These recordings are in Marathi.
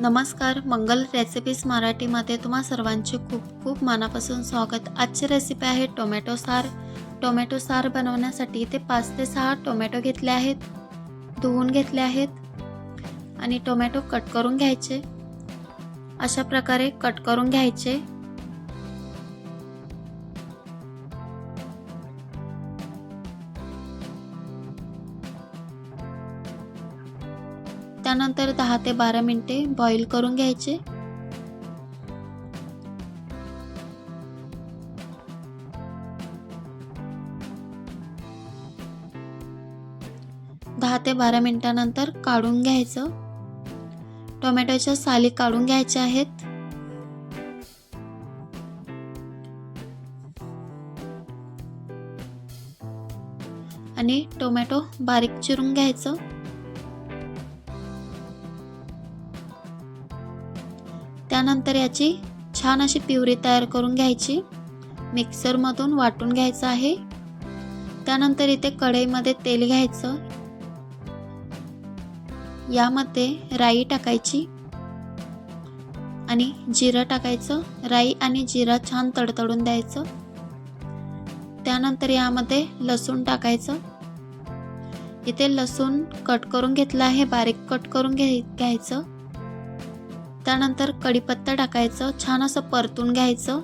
नमस्कार मंगल रेसिपीज मराठीमध्ये तुम्हा सर्वांचे खूप खूप मनापासून स्वागत. आजची रेसिपी आहे टोमॅटो सार. टोमॅटो सार बनवण्यासाठी इथे पाच ते सहा टोमॅटो घेतले आहेत. धुवून घेतले आहेत. आणि टोमॅटो कट करून घ्यायचे. अशा प्रकारे कट करून घ्यायचे. त्यानंतर दहा ते बारा मिनटे बॉईल करून घ्यायचे. दहा ते बारा मिनिटानंतर काढून घ्यायचं. टोमॅटोच्या साली काढून घ्यायच्या आहेत. आणि टोमॅटो बारीक चिरून घ्यायचं. त्यानंतर याची छान अशी प्युरी तयार करून घ्यायची. मिक्सरमधून वाटून घ्यायचं आहे. त्यानंतर इथे कढईमध्ये तेल घ्यायचं. यामध्ये राई टाकायची. आणि जिरं टाकायचं. राई आणि जिरा छान तडतडून द्यायचं. त्यानंतर यामध्ये लसूण टाकायचं. इथे लसूण कट करून घेतलं आहे. बारीक कट करून घे घ्यायचं. त्यानंतर कढीपत्ता टाकायचं छान असं परतून घ्यायचं.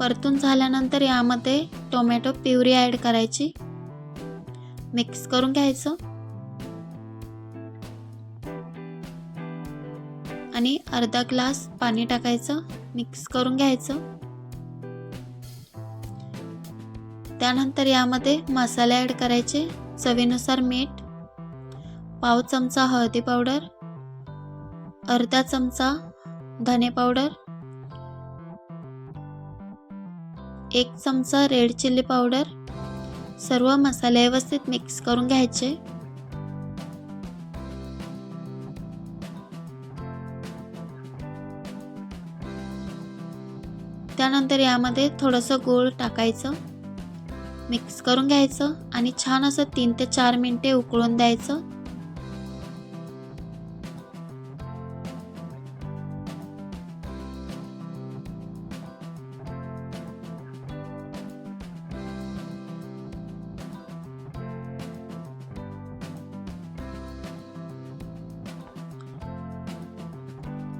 परतून झाल्यानंतर यामध्ये टोमॅटो प्युरी ॲड करायची. मिक्स करून घ्यायचं. आणि अर्धा ग्लास पाणी टाकायचं मिक्स करून घ्यायचं. त्यानंतर यामध्ये मसाले ॲड करायचे चवीनुसार मीठ पाव चमचा हळदी पावडर अर्धा चमचा धने पावडर एक चमचा रेड चिल्ली पावडर सर्व मसाले व्यवस्थित मिक्स करून घ्यायचे. त्यानंतर यामध्ये थोडंसं गूळ टाकायचं मिक्स करून घ्यायचं आणि छान असं तीन ते चार मिनटे उकळून द्यायचं.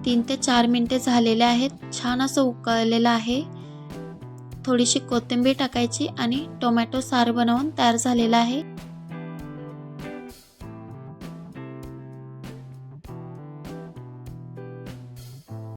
तीन ते चार मिनटे झालेले आहेत. छान असं उकळलेलं आहे. थोडीशी कोथिंबीर टाकायची आणि टोमॅटो सार बनवून तयार झालेला आहे.